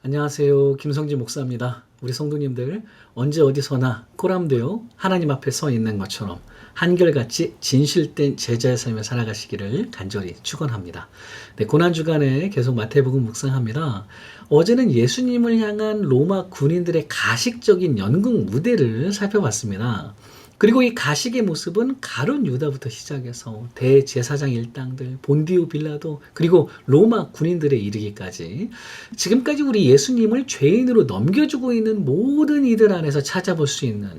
안녕하세요. 김성지 목사입니다. 우리 성도님들 언제 어디서나 꼬람되어 하나님 앞에 서 있는 것처럼 한결같이 진실된 제자의 삶을 살아가시기를 간절히 축원합니다. 네, 고난 주간에 계속 마태복음 묵상합니다. 어제는 예수님을 향한 로마 군인들의 가식적인 연극 무대를 살펴봤습니다. 그리고 이 가식의 모습은 가룟 유다부터 시작해서 대제사장 일당들, 본디오 빌라도, 그리고 로마 군인들에 이르기까지 지금까지 우리 예수님을 죄인으로 넘겨주고 있는 모든 이들 안에서 찾아볼 수 있는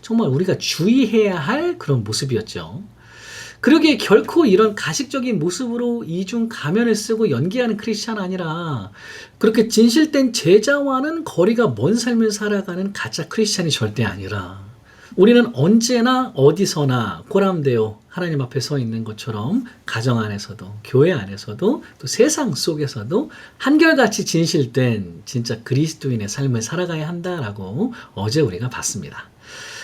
정말 우리가 주의해야 할 그런 모습이었죠. 그러기에 결코 이런 가식적인 모습으로 이중 가면을 쓰고 연기하는 크리스찬 아니라 그렇게 진실된 제자와는 거리가 먼 삶을 살아가는 가짜 크리스찬이 절대 아니라 우리는 언제나 어디서나 꼬람되어 하나님 앞에 서 있는 것처럼 가정 안에서도 교회 안에서도 또 세상 속에서도 한결같이 진실된 진짜 그리스도인의 삶을 살아가야 한다라고 어제 우리가 봤습니다.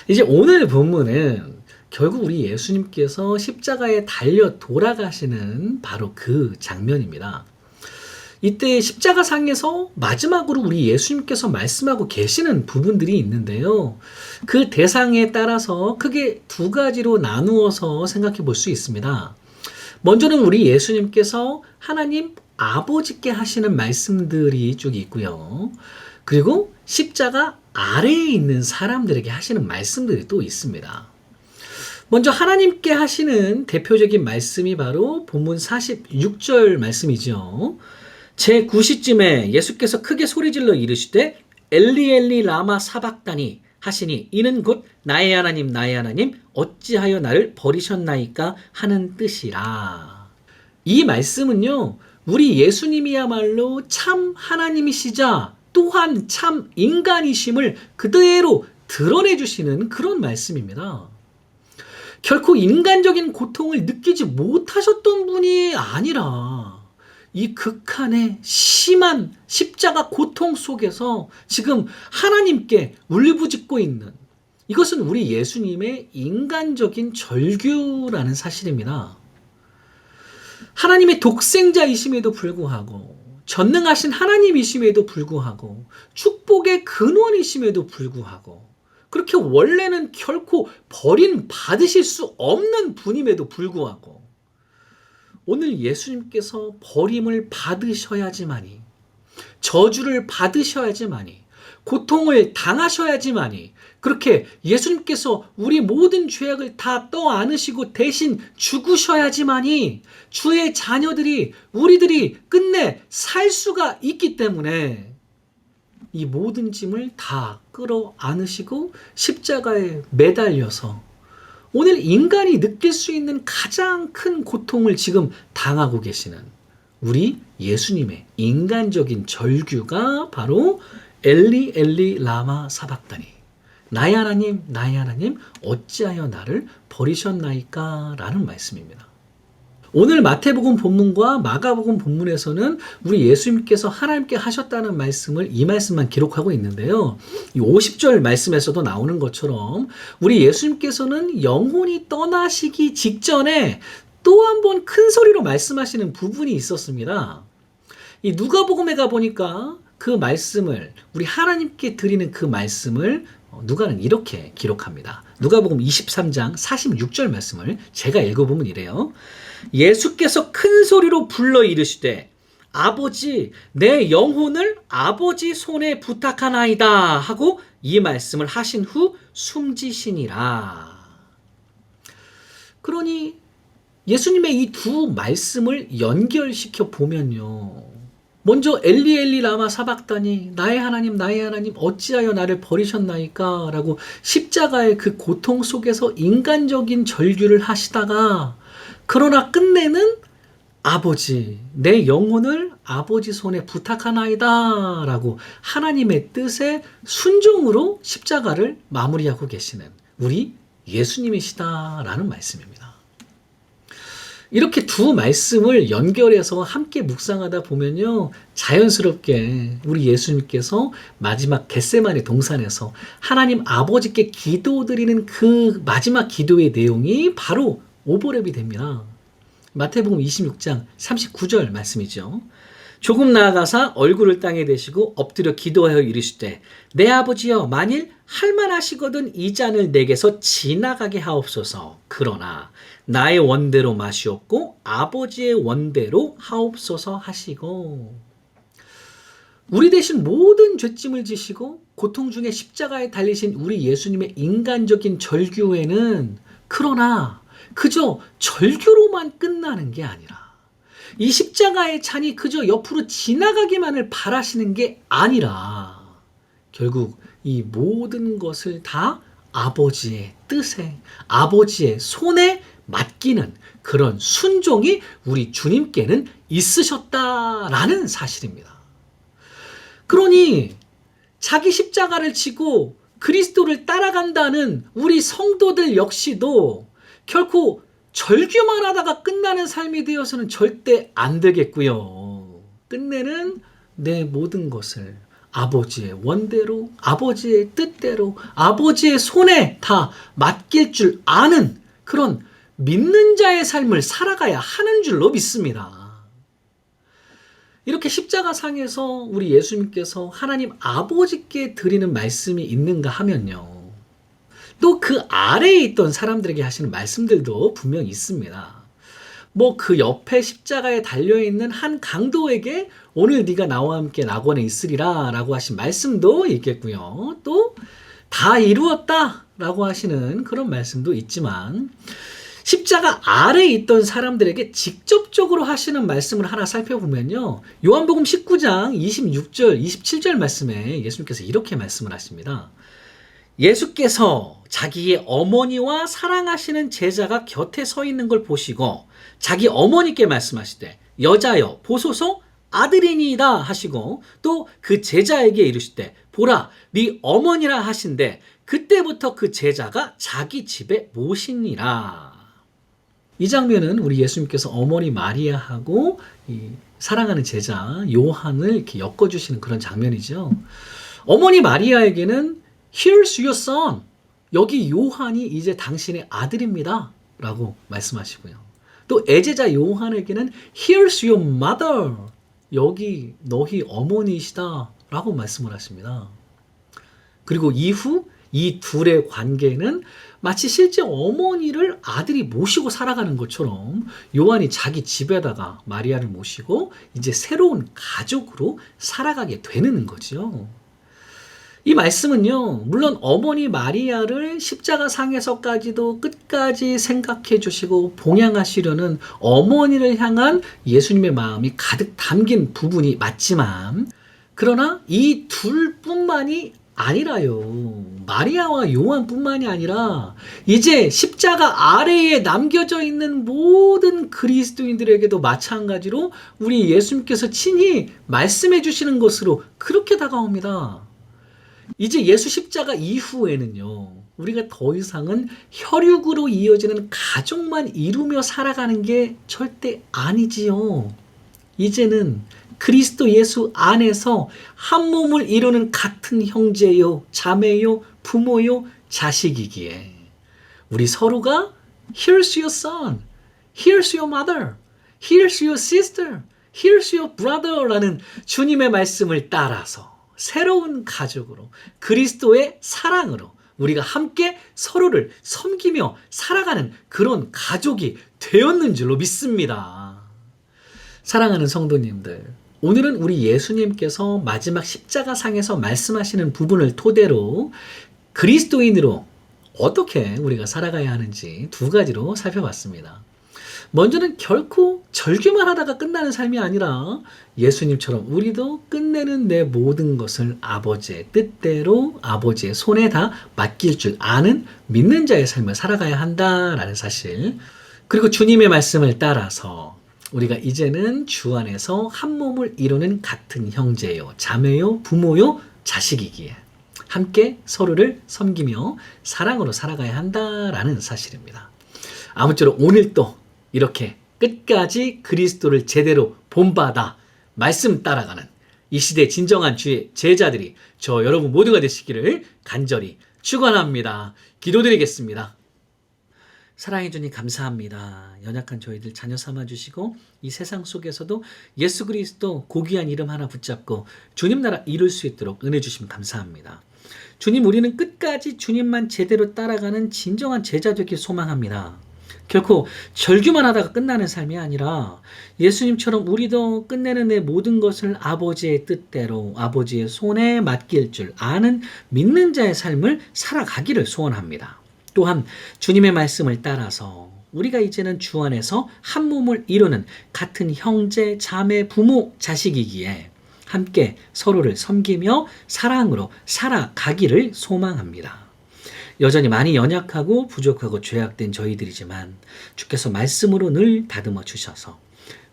이제 오늘 본문은 결국 우리 예수님께서 십자가에 달려 돌아가시는 바로 그 장면입니다. 이때 십자가상에서 마지막으로 우리 예수님께서 말씀하고 계시는 부분들이 있는데요. 그 대상에 따라서 크게 두 가지로 나누어서 생각해 볼 수 있습니다. 먼저는 우리 예수님께서 하나님 아버지께 하시는 말씀들이 쭉 있고요. 그리고 십자가 아래에 있는 사람들에게 하시는 말씀들이 또 있습니다. 먼저 하나님께 하시는 대표적인 말씀이 바로 본문 46절 말씀이죠. 제 9시쯤에 예수께서 크게 소리질러 이르시되 엘리 엘리 라마 사박다니 하시니 이는 곧 나의 하나님 나의 하나님 어찌하여 나를 버리셨나이까 하는 뜻이라. 이 말씀은요. 우리 예수님이야말로 참 하나님이시자 또한 참 인간이심을 그대로 드러내 주시는 그런 말씀입니다. 결코 인간적인 고통을 느끼지 못하셨던 분이 아니라 이 극한의 심한 십자가 고통 속에서 지금 하나님께 울부짖고 있는 이것은 우리 예수님의 인간적인 절규라는 사실입니다. 하나님의 독생자이심에도 불구하고 전능하신 하나님이심에도 불구하고 축복의 근원이심에도 불구하고 그렇게 원래는 결코 버림 받으실 수 없는 분임에도 불구하고 오늘 예수님께서 버림을 받으셔야지만이 저주를 받으셔야지만이 고통을 당하셔야지만이 그렇게 예수님께서 우리 모든 죄악을 다 떠안으시고 대신 죽으셔야지만이 주의 자녀들이 우리들이 끝내 살 수가 있기 때문에 이 모든 짐을 다 끌어 안으시고 십자가에 매달려서 오늘 인간이 느낄 수 있는 가장 큰 고통을 지금 당하고 계시는 우리 예수님의 인간적인 절규가 바로 엘리 엘리 라마 사박다니 나의 하나님 나의 하나님 어찌하여 나를 버리셨나이까 라는 말씀입니다. 오늘 마태복음 본문과 마가복음 본문에서는 우리 예수님께서 하나님께 하셨다는 말씀을 이 말씀만 기록하고 있는데요. 이 50절 말씀에서도 나오는 것처럼 우리 예수님께서는 영혼이 떠나시기 직전에 또 한 번 큰 소리로 말씀하시는 부분이 있었습니다. 이 누가복음에 가 보니까 그 말씀을 우리 하나님께 드리는 그 말씀을 누가는 이렇게 기록합니다. 누가복음 23장 46절 말씀을 제가 읽어보면 이래요. 예수께서 큰 소리로 불러 이르시되 아버지 내 영혼을 아버지 손에 부탁하나이다 하고 이 말씀을 하신 후 숨지시니라. 그러니 예수님의 이 두 말씀을 연결시켜 보면요. 먼저 엘리 엘리 라마 사박다니 나의 하나님 나의 하나님 어찌하여 나를 버리셨나이까 라고 십자가의 그 고통 속에서 인간적인 절규를 하시다가 그러나 끝내는 아버지, 내 영혼을 아버지 손에 부탁하나이다. 라고 하나님의 뜻에 순종으로 십자가를 마무리하고 계시는 우리 예수님이시다. 라는 말씀입니다. 이렇게 두 말씀을 연결해서 함께 묵상하다 보면요. 자연스럽게 우리 예수님께서 마지막 겟세만의 동산에서 하나님 아버지께 기도드리는 그 마지막 기도의 내용이 바로 오버랩이 됩니다. 마태복음 26장 39절 말씀이죠. 조금 나아가사 얼굴을 땅에 대시고 엎드려 기도하여 이르시되 내 아버지여 만일 할만하시거든 이 잔을 내게서 지나가게 하옵소서. 그러나 나의 원대로 마시옵고 아버지의 원대로 하옵소서 하시고. 우리 대신 모든 죄짐을 지시고 고통 중에 십자가에 달리신 우리 예수님의 인간적인 절규에는 그러나 그저 절규로만 끝나는 게 아니라 이 십자가의 잔이 그저 옆으로 지나가기만을 바라시는 게 아니라 결국 이 모든 것을 다 아버지의 뜻에 아버지의 손에 맡기는 그런 순종이 우리 주님께는 있으셨다라는 사실입니다. 그러니 자기 십자가를 지고 그리스도를 따라간다는 우리 성도들 역시도 결코 절규만 하다가 끝나는 삶이 되어서는 절대 안 되겠고요. 끝내는 내 모든 것을 아버지의 원대로, 아버지의 뜻대로, 아버지의 손에 다 맡길 줄 아는 그런 믿는 자의 삶을 살아가야 하는 줄로 믿습니다. 이렇게 십자가 상에서 우리 예수님께서 하나님 아버지께 드리는 말씀이 있는가 하면요. 또 그 아래에 있던 사람들에게 하시는 말씀들도 분명 있습니다. 뭐 그 옆에 십자가에 달려 있는 한 강도에게 오늘 네가 나와 함께 낙원에 있으리라라고 하신 말씀도 있겠고요. 또 다 이루었다라고 하시는 그런 말씀도 있지만 십자가 아래에 있던 사람들에게 직접적으로 하시는 말씀을 하나 살펴보면요. 요한복음 19장 26절, 27절 말씀에 예수님께서 이렇게 말씀을 하십니다. 예수께서 자기의 어머니와 사랑하시는 제자가 곁에 서 있는 걸 보시고 자기 어머니께 말씀하시되 여자여 보소서 아들이니이다 하시고 또 그 제자에게 이르시되 보라 네 어머니라 하신데 그때부터 그 제자가 자기 집에 모시니라. 이 장면은 우리 예수님께서 어머니 마리아하고 이 사랑하는 제자 요한을 이렇게 엮어주시는 그런 장면이죠. 어머니 마리아에게는 Here's your son. 여기 요한이 이제 당신의 아들입니다. 라고 말씀하시고요. 또 애제자 요한에게는 Here's your mother. 여기 너희 어머니시다. 라고 말씀을 하십니다. 그리고 이후 이 둘의 관계는 마치 실제 어머니를 아들이 모시고 살아가는 것처럼 요한이 자기 집에다가 마리아를 모시고 이제 새로운 가족으로 살아가게 되는 거죠. 이 말씀은요, 물론 어머니 마리아를 십자가 상에서까지도 끝까지 생각해 주시고 봉양하시려는 어머니를 향한 예수님의 마음이 가득 담긴 부분이 맞지만, 그러나 이 둘뿐만이 아니라요. 마리아와 요한뿐만이 아니라 이제 십자가 아래에 남겨져 있는 모든 그리스도인들에게도 마찬가지로 우리 예수님께서 친히 말씀해 주시는 것으로 그렇게 다가옵니다. 이제 예수 십자가 이후에는요. 우리가 더 이상은 혈육으로 이어지는 가족만 이루며 살아가는 게 절대 아니지요. 이제는 그리스도 예수 안에서 한 몸을 이루는 같은 형제요, 자매요, 부모요, 자식이기에 우리 서로가 Here's your son, Here's your mother, Here's your sister, Here's your brother라는 주님의 말씀을 따라서 새로운 가족으로 그리스도의 사랑으로 우리가 함께 서로를 섬기며 살아가는 그런 가족이 되었는 줄로 믿습니다. 사랑하는 성도님들, 오늘은 우리 예수님께서 마지막 십자가상에서 말씀하시는 부분을 토대로 그리스도인으로 어떻게 우리가 살아가야 하는지 두 가지로 살펴봤습니다. 먼저는 결코 절규만 하다가 끝나는 삶이 아니라 예수님처럼 우리도 끝내는 내 모든 것을 아버지의 뜻대로 아버지의 손에 다 맡길 줄 아는 믿는 자의 삶을 살아가야 한다라는 사실. 그리고 주님의 말씀을 따라서 우리가 이제는 주 안에서 한 몸을 이루는 같은 형제요, 자매요, 부모요, 자식이기에 함께 서로를 섬기며 사랑으로 살아가야 한다라는 사실입니다. 아무쪼록 오늘 또 이렇게 끝까지 그리스도를 제대로 본받아 말씀 따라가는 이 시대 진정한 주의 제자들이 저 여러분 모두가 되시기를 간절히 축원합니다. 기도드리겠습니다. 사랑해 주니 감사합니다. 연약한 저희들 자녀 삼아 주시고 이 세상 속에서도 예수 그리스도 고귀한 이름 하나 붙잡고 주님 나라 이룰 수 있도록 은혜 주시면 감사합니다. 주님 우리는 끝까지 주님만 제대로 따라가는 진정한 제자 되길 소망합니다. 결코 절규만 하다가 끝나는 삶이 아니라 예수님처럼 우리도 끝내는 내 모든 것을 아버지의 뜻대로 아버지의 손에 맡길 줄 아는 믿는 자의 삶을 살아가기를 소원합니다. 또한 주님의 말씀을 따라서 우리가 이제는 주 안에서 한 몸을 이루는 같은 형제, 자매, 부모, 자식이기에 함께 서로를 섬기며 사랑으로 살아가기를 소망합니다. 여전히 많이 연약하고 부족하고 죄악된 저희들이지만 주께서 말씀으로 늘 다듬어 주셔서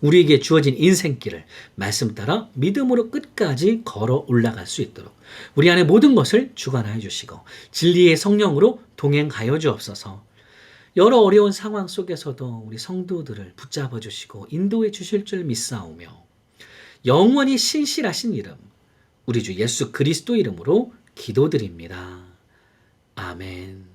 우리에게 주어진 인생길을 말씀 따라 믿음으로 끝까지 걸어 올라갈 수 있도록 우리 안에 모든 것을 주관하여 주시고 진리의 성령으로 동행하여 주옵소서. 여러 어려운 상황 속에서도 우리 성도들을 붙잡아 주시고 인도해 주실 줄 믿사오며 영원히 신실하신 이름 우리 주 예수 그리스도 이름으로 기도드립니다. 아멘.